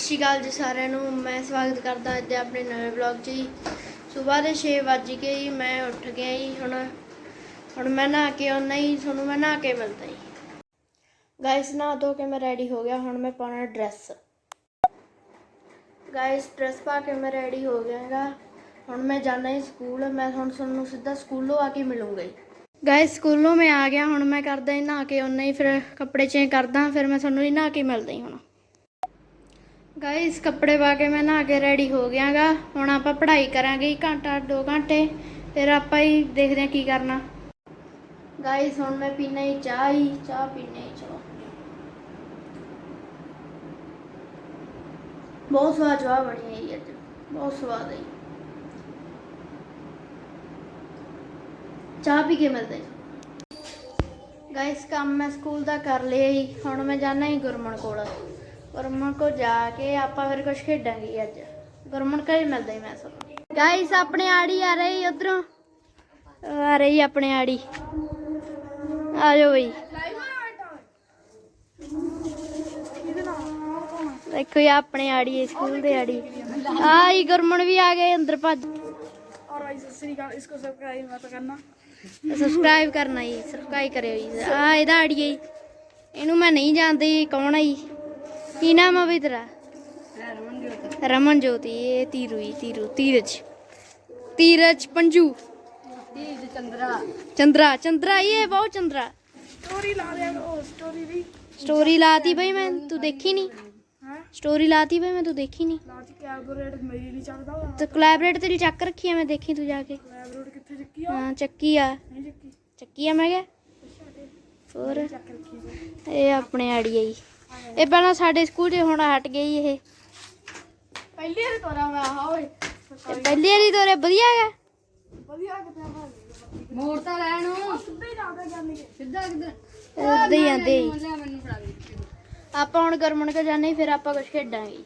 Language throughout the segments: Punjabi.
ਸ਼੍ਰੀ ਅਕਾਲ ਜੀ ਸਾਰਿਆਂ ਨੂੰ। ਮੈਂ ਸਵਾਗਤ ਕਰਦਾ ਅੱਜ ਦੇ ਆਪਣੇ ਨਵੇਂ ਵਲੌਗ 'ਚ ਜੀ। ਸਵੇਰ ਦੇ 6 ਵੱਜ ਕੇ ਜੀ, ਮੈਂ ਉੱਠ ਗਿਆ ਜੀ ਹੁਣ। ਹੁਣ ਮੈਂ ਨਹਾ ਕੇ ਆਉਣਾ ਹੀ ਤੁਹਾਨੂੰ ਮੈਂ ਨਹਾ ਕੇ ਮਿਲਦਾ ਜੀ। ਗਾਇਸ ਨਹਾ ਧੋ ਕੇ ਮੈਂ ਰੈਡੀ ਹੋ ਗਿਆ, ਹੁਣ ਮੈਂ ਪਾਉਣਾ ਡਰੈਸ ਗਾਇਸ ਡਰੈਸ ਪਾ ਕੇ ਮੈਂ ਰੈਡੀ ਹੋ ਗਿਆ ਹੈਗਾ। ਹੁਣ ਮੈਂ ਜਾਣਾ ਜੀ ਸਕੂਲ, ਮੈਂ ਹੁਣ ਤੁਹਾਨੂੰ ਸਿੱਧਾ ਸਕੂਲੋਂ ਆ ਕੇ ਮਿਲੂੰਗਾ ਜੀ। ਗਾਇਸ ਸਕੂਲੋਂ ਮੈਂ ਆ ਗਿਆ, ਹੁਣ ਮੈਂ ਕਰਦਾ ਜੀ ਨਹਾ ਕੇ ਆਉਣਾ ਹੀ ਫਿਰ ਕੱਪੜੇ ਚੇਂਜ ਕਰਦਾ, ਫਿਰ ਮੈਂ ਤੁਹਾਨੂੰ ਜੀ ਨਹਾ ਕੇ ਮਿਲਦਾ ਜੀ ਹੁਣ। ਗਾਇਸ ਕੱਪੜੇ ਪਾ ਕੇ ਮੈਂ ਨਹਾ ਕੇ ਰੈਡੀ ਹੋ ਗਿਆਗਾ। ਹੁਣ ਆਪਾਂ ਪੜ੍ਹਾਈ ਕਰਾਂਗੇ ਘੰਟਾ 2 ਘੰਟੇ। ਫਿਰ ਆਪਾਂ ਹੀ ਦੇਖਦੇ ਹਾਂ ਕੀ ਕਰਨਾ। ਗਾਇਸ ਹੁਣ ਮੈਂ ਪੀਣਾ ਹੀ ਚਾਹ ਹੀ, ਚਾਹ ਪੀਣੇ ਹੀ ਚਾਹ। ਬਹੁਤ ਸਵਾਦ ਚਾਹ ਬਣੀ ਹੈ ਜੀ ਅੱਜ। ਬਹੁਤ ਸਵਾਦ ਹੈ ਜੀ। ਚਾਹ ਪੀ ਕੇ ਮਿਲਦੇ ਗਾਇਸ ਕੰਮ ਮੈਂ ਸਕੂਲ ਦਾ ਕਰ ਲਿਆ ਜੀ। ਹੁਣ ਮੈਂ ਜਾਣਾ ਹੀ ਗੁਰਮਨ ਕੋਲ। ਗੁਰਮਨ ਕੋ ਜਾ ਕੇ ਆਪਾਂ ਫਿਰ ਕੁਝ ਖੇਡਾਂਗੇ ਅੱਜ। ਗੁਰਮਨ ਕਾ ਹੀ ਮਿਲਦਾ ਹੀ ਮੈਂ ਸਭ ਗਾਇਸ ਆਪਣੇ ਆੜੀ ਆ ਰਹੀ ਉਧਰੋਂ। ਆ ਰਹੀ ਆਪਣੇ ਆੜੀ। ਆ ਜਾਓ ਬਈ। ਦੇਖੋ ਇਹ ਆਪਣੇ ਆੜੀ ਸਕੂਲ ਦੇ ਆੜੀ। ਆਈ ਗੁਰਮਨ ਵੀ ਆ ਗਏ ਅੰਦਰ ਭੱਜ। ਔਰ ਗਾਇਸ ਸ੍ਰੀ ਗਾਇਸ ਇਸ ਕੋ ਸਬਸਕ੍ਰਾਈਬ ਮਤ ਕਰਨਾ। ਸਬਸਕ੍ਰਾਈਬ ਕਰਨਾ ਜੀ ਸਬਸਕ੍ਰਾਈਬ ਕਰਿਓ ਜੀ। ਆ ਇਹਦਾ ਆੜੀ ਇਹਨੂੰ ਮੈਂ ਨਹੀਂ ਜਾਣਦੀ ਕੌਣ ਆਈ ਕੀ ਨਾਮ ਆ ਬਈ ਤੇਰਾ? ਰਮਨ ਜੋਤੀ ਇਹ ਧੀਰੂਈ ਧੀਰੂ ਧੀਰਜ ਧੀਰਜ ਪੰਜੂ। ਧੀਰਜ ਚੰਦਰਾ। ਚੰਦਰਾ ਚੰਦਰਾ ਇਹ ਬਹੁਤ ਚੰਦਰਾ। ਸਟੋਰੀ ਲਾ ਦੇ ਉਹ ਸਟੋਰੀ ਵੀ। ਸਟੋਰੀ ਲਾਤੀ ਬਈ ਮੈਂ ਤੂੰ ਦੇਖੀ ਨਹੀਂ ਸਟੋਰੀ ਲਾਤੀ ਬਈ ਮੈਂ ਤੂੰ ਦੇਖੀ ਨਹੀਂ ਲਾਤੀ ਕੈਲਬੋਰੇਟ ਮੇਰੀ ਨਹੀਂ ਚੱਕਦਾ। ਤੇ ਕੋਲੈਬੋਰੇਟ ਤੇਰੀ ਚੱਕ ਰੱਖੀ ਆ ਮੈਂ ਦੇਖੀ ਤੂੰ ਜਾ ਕੇ। ਕੋਲੈਬੋਰੇਟ ਕਿੱਥੇ ਚੱਕੀ ਆ? ਹਾਂ ਚੱਕੀ ਆ। ਚੱਕੀ। ਆ ਮੈਂ ਕਿਹਾ? ਹੋਰ? ਇਹ ਆਪਣੇ ਆੜੀ ਆਈ ਇਹ ਪਹਿਲਾਂ ਸਾਡੇ ਸਕੂਲ 'ਚ ਹੁਣ ਹਟ ਗਈ ਇਹ। ਪਹਿਲੀ ਵਾਰੀ ਤੋਰਾ ਮੈਂ ਆਹ ਓਏ। ਪਹਿਲੀ ਵਾਰੀ ਤੋਰੇ ਵਧੀਆ ਹੈ ਵਧੀਆ ਕਿਤੇ ਮੋੜ ਤਾਂ ਲੈਣ ਸਿੱਧਾ ਹੀ ਲਾਉਂਦਾ ਜਾਂਦੇ ਸਿੱਧਾ ਕਿਧਰ? ਉੱਧੇ ਹੀ ਆਂਦੇ ਆਪਾਂ ਹੁਣ ਗਰਮਣ ਕੇ ਜਾਣੇ ਫਿਰ ਆਪਾਂ ਕੁਝ ਖੇਡਾਂਗੇ।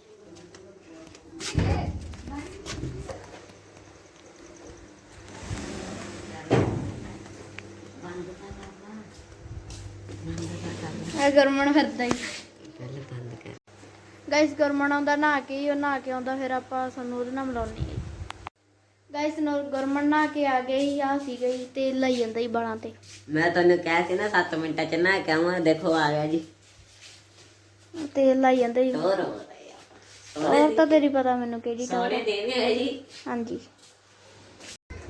ਗਰਮਣ ਫਿਰਦਾ ਹੀ। ਗਾਇਸ ਗਰਮਣ ਆਉਂਦਾ ਨਹਾ ਕੇ ਹੀ ਉਹ ਨਹਾ ਕੇ ਆਉਂਦਾ ਫਿਰ ਆਪਾਂ ਸਾਨੂੰ ਉਹਦੇ ਨਾਲ ਮਿਲਾਉਣੀ ਹੈ। ਗਾਇਸ ਗਰਮਣ ਨਹਾ ਕੇ ਆ ਗਈ ਆ ਸੀ ਗਈ ਤੇਲ ਲਾਈ ਜਾਂਦਾ ਹੀ ਬਾਲਾਂ ਤੇ। ਮੈਂ ਤੁਹਾਨੂੰ ਕਿਹਾ ਸੀ ਨਾ 7 ਮਿੰਟਾਂ ਚ ਨਾ ਕਹਾਂ ਦੇਖੋ ਆ ਗਿਆ ਜੀ। ਤੇਲ ਲਾਈ ਜਾਂਦਾ ਹੀ ਹੋਰ ਹੋ ਰਿਹਾ ਹੋਰ ਤਾਂ ਤੇਰੀ ਪਤਾ ਮੈਨੂੰ ਕਿਹੜੀ ਟੌਰ ਸੋਹਣੇ ਦੇਣੇ ਹੈ ਜੀ। ਹਾਂਜੀ।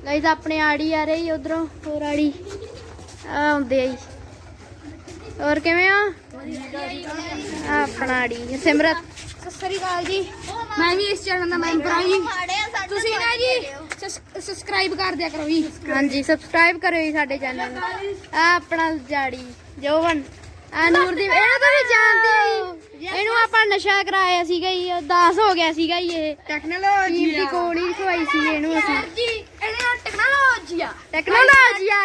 ਗਾਇਸ ਆਪਣੇ ਆੜੀ ਆ ਰਹੀ ਉਧਰੋਂ ਹੋਰ ਆੜੀ। ਆ ਆਉਂਦੇ ਆ ਜੀ। ਹੋਰ ਕਿਵੇਂ ਆ ਆਪਣਾ ਆੜੀ ਸਿਮਰਤ। ਸਤਿ ਸ੍ਰੀ ਜੀ। ਮੈਂ ਵੀ ਇਸ ਚੈਨਲ ਦਾ ਮੈਂਬਰ ਹਾਂ ਜੀ। ਤੁਸੀਂ ਨਾ ਜੀ ਸਬਸਕ੍ਰਾਈਬ ਕਰ ਦਿਆ ਕਰੋ ਜੀ। ਹਾਂਜੀ ਸਬਸਕ੍ਰਾਈਬ ਕਰਿਓ ਜੀ ਸਾਡੇ ਚੈਨਲ ਨੂੰ। ਆ ਆਪਣਾ ਜਾੜੀ ਜੋਵਨ ਆ ਨੂਰਦੀਪ ਇਹਨਾਂ ਤਾਂ ਵੀ ਜਾਣਦੇ ਆ ਇਹਨੂੰ ਆਪਾਂ ਨਸ਼ਾ ਕਰਾਇਆ ਸੀਗਾ ਜੀ 10 ਹੋ ਗਿਆ ਸੀਗਾ ਜੀ ਇਹ। ਟੈਕਨੋਲੋਜੀ ਦੀ ਕੋਣੀ ਖਵਾਈ ਸੀ ਇਹਨੂੰ ਅਸੀਂ। ਇਹਨਾਂ ਟੈਕਨੋਲੋਜੀ ਆ। ਟੈਕਨੋਲੋਜੀ ਆ।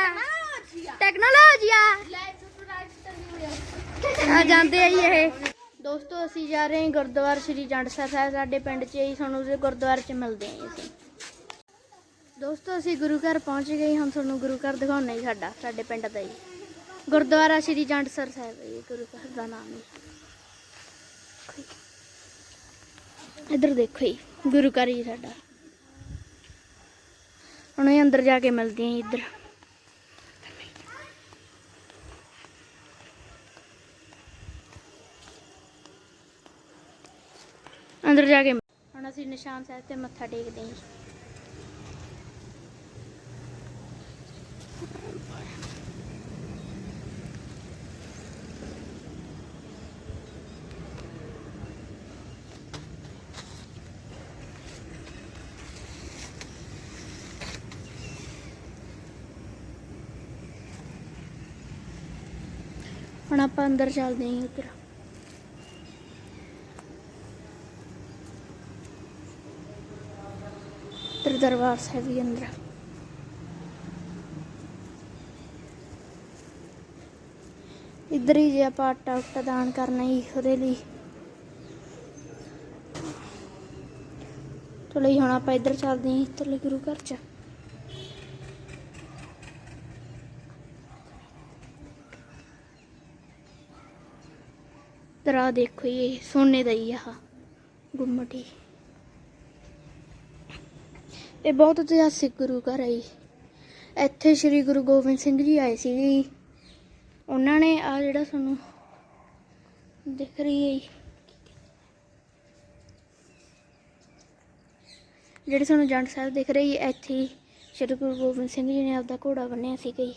ਟੈਕਨੋਲੋਜੀ ਆ। ਆ। ਜਾਂਦੇ ਆ ਇਹ। ਦੋਸਤੋ, ਅਸੀਂ ਜਾ ਰਹੇ ਹਾਂ ਗੁਰਦੁਆਰਾ ਸ੍ਰੀ ਜੰਡਸਰ ਸਾਹਿਬ ਸਾਡੇ ਪਿੰਡ 'ਚ ਹੀ ਸਾਨੂੰ ਉਹਦੇ ਗੁਰਦੁਆਰੇ 'ਚ ਮਿਲਦੇ ਹਾਂ ਅਸੀਂ। ਦੋਸਤੋ, ਅਸੀਂ ਗੁਰੂ ਘਰ ਪਹੁੰਚ ਗਏ, ਹੁਣ ਤੁਹਾਨੂੰ ਗੁਰੂ ਘਰ ਦਿਖਾਉਣਾ ਹੀ ਸਾਡਾ, ਸਾਡੇ ਪਿੰਡ ਦਾ ਹੀ। ਗੁਰਦੁਆਰਾ ਸ੍ਰੀ ਜੰਡਸਰ ਸਾਹਿਬ ਹੈ ਜੀ, ਗੁਰੂ ਘਰ ਦਾ ਨਾਮ ਹੈ। ਇੱਧਰ ਦੇਖੋ ਜੀ, ਗੁਰੂ ਘਰ ਹੀ ਸਾਡਾ। ਹੁਣ ਅੰਦਰ ਜਾ ਕੇ ਮਿਲਦੇ ਹਾਂ ਜੀ ਇੱਧਰ। ਅੰਦਰ ਜਾ ਕੇ। ਹੁਣ ਅਸੀਂ ਨਿਸ਼ਾਨ ਸਾਹਿਬ ਤੇ ਮੱਥਾ ਟੇਕਦੇ ਹਾਂ ਹੁਣ ਆਪਾਂ ਅੰਦਰ ਚੱਲਦੇ ਹਾਂ ਜੀ ਉੱਧਰ। ਉੱਧਰ ਦਰਬਾਰ ਸਾਹਿਬ ਵੀ ਅੰਦਰ। ਇੱਧਰ ਹੀ ਜੇ ਆਪਾਂ ਆਟਾ ਉਟਾ ਦਾਨ ਕਰਨਾ ਹੀ ਉਹਦੇ ਲਈ। ਚਲੋ ਜੀ, ਹੁਣ ਆਪਾਂ ਇੱਧਰ ਚੱਲਦੇ ਹਾਂ ਇੱਧਰਲੇ ਗੁਰੂ ਘਰ ਚ। ਤਰਾ ਦੇਖੋ ਇਹ ਸੋਨੇ ਦਾ ਹੀ ਆ ਆਹ। ਗੁੰਮਟੀ ਇਹ ਬਹੁਤ ਇਤਿਹਾਸਿਕ ਗੁਰੂ ਘਰ ਹੈ ਜੀ। ਇੱਥੇ ਸ੍ਰੀ ਗੁਰੂ ਗੋਬਿੰਦ ਸਿੰਘ ਜੀ ਆਏ ਸੀਗੇ ਜੀ। ਉਹਨਾਂ ਨੇ ਆ ਜਿਹੜਾ ਤੁਹਾਨੂੰ ਦਿਖ ਰਹੀ ਹੈ ਜੀ। ਜਿਹੜੇ ਸਾਨੂੰ ਜੰਡ ਸਾਹਿਬ ਦਿਖ ਰਹੀ ਹੈ ਇੱਥੇ ਹੀ ਸ੍ਰੀ ਗੁਰੂ ਗੋਬਿੰਦ ਸਿੰਘ ਜੀ ਨੇ ਆਪਦਾ ਘੋੜਾ ਬੰਨਿਆ ਸੀਗਾ ਜੀ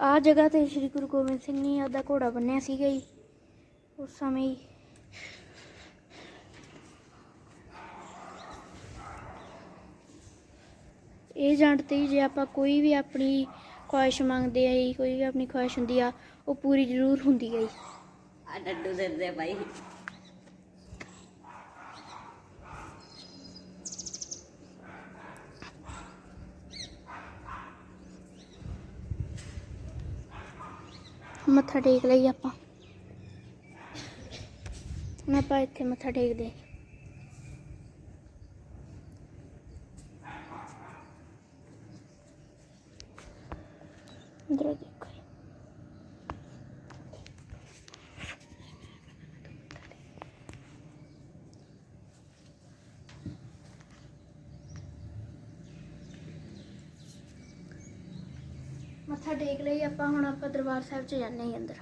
ਆ ਜਗ੍ਹਾ ਤੇ ਸ੍ਰੀ ਗੁਰੂ ਗੋਬਿੰਦ ਸਿੰਘ ਨੇ ਆਪਦਾ ਘੋੜਾ ਬੰਨਿਆ ਸੀਗਾ ਜੀ ਉਸ ਸਮੇਂ ਇਹ ਜੰਡ ਤੇ ਜੇ ਆਪਾਂ ਕੋਈ ਵੀ ਆਪਣੀ ਖੁਆਇਸ਼ ਮੰਗਦੇ ਆ ਜੀ ਕੋਈ ਵੀ ਆਪਣੀ ਖੁਆਇਸ਼ ਹੁੰਦੀ ਆ ਉਹ ਪੂਰੀ ਜ਼ਰੂਰ ਹੁੰਦੀ ਹੈ ਜੀ। ਆ ਡੱਡੂ ਦੇ ਦੇ ਭਾਈ ਮੱਥਾ ਟੇਕ ਲਈ ਆਪਾਂ। ਹੁਣ ਆਪਾਂ ਇੱਥੇ ਮੱਥਾ ਟੇਕਦੇ ਹਾਂ। ਅੰਦਰ ਦੇਖੋ ਜੀ। ਮੱਥਾ ਟੇਕ ਲਈ, ਆਪਾਂ ਹੁਣ ਆਪਾਂ ਦਰਬਾਰ ਸਾਹਿਬ ਚ ਜਾਂਦੇ ਹਾਂ ਜੀ ਅੰਦਰ।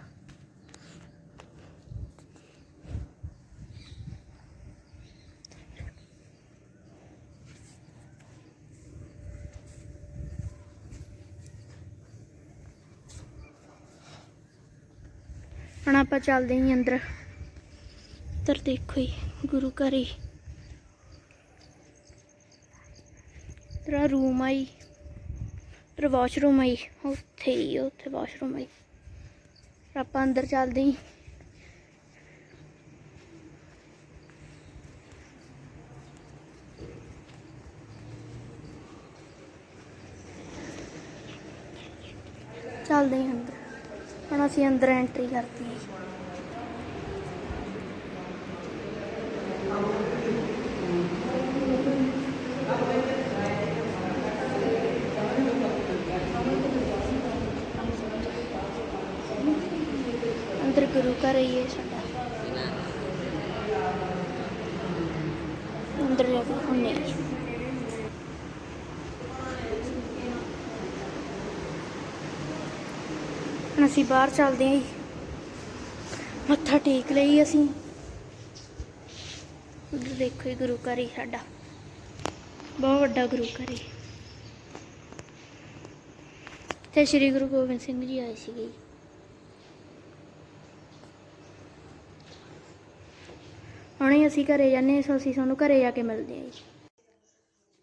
ਹੁਣ ਆਪਾਂ ਚੱਲਦੇ ਹਾਂ ਅੰਦਰ। ਅੰਦਰ ਦੇਖੋ ਜੀ, ਗੁਰੂ ਘਰ ਹੀ। ਤੇਰਾ ਰੂਮ ਆਈ ਪਰ ਵਾਸ਼ਰੂਮ ਆਈ। ਉੱਥੇ ਹੀ, ਉੱਥੇ ਵਾਸ਼ਰੂਮ ਆਈ। ਆਪਾਂ ਅੰਦਰ ਚੱਲਦੇ ਹੀ ਚੱਲਦੇ ਹਾਂ ਅੰਦਰ। ਹੁਣ ਅਸੀਂ ਅੰਦਰ ਐਂਟਰੀ ਕਰਤੀ ਹੈ ਅੰਦਰ ਗੁਰੂ ਘਰ ਹੀ ਹੈ ਸਾਡਾ। ਅੰਦਰ ਜਾ ਕੇ ਹੁੰਨੇ ਹੁਣ ਅਸੀਂ ਬਾਹਰ ਚੱਲਦੇ ਹਾਂ ਮੱਥਾ ਟੇਕ ਲਈ ਅਸੀਂ। ਉਧਰ ਦੇਖੋ ਜੀ, ਗੁਰੂ ਘਰ ਹੀ ਸਾਡਾ। ਬਹੁਤ ਵੱਡਾ ਗੁਰੂ ਘਰ ਹੈ। ਤੇ ਸ੍ਰੀ ਗੁਰੂ ਗੋਬਿੰਦ ਸਿੰਘ ਜੀ ਆਏ ਸੀਗੇ ਹੁਣੇ ਅਸੀਂ ਘਰੇ ਜਾਂਦੇ ਹਾਂ, ਸੋ ਅਸੀਂ ਤੁਹਾਨੂੰ ਘਰੇ ਜਾ ਕੇ ਮਿਲਦੇ ਹਾਂ ਜੀ।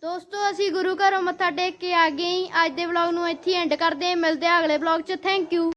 ਦੋਸਤੋ, ਅਸੀਂ ਗੁਰੂ ਘਰੋਂ ਮੱਥਾ ਟੇਕ ਕੇ ਆ ਗਏ ਹਾਂ। ਅੱਜ ਦੇ ਵਲੌਗ ਨੂੰ ਇੱਥੇ ਐਂਡ ਕਰਦੇ ਹਾਂ। ਮਿਲਦੇ ਹਾਂ ਅਗਲੇ ਵਲੌਗ 'ਚ। Thank you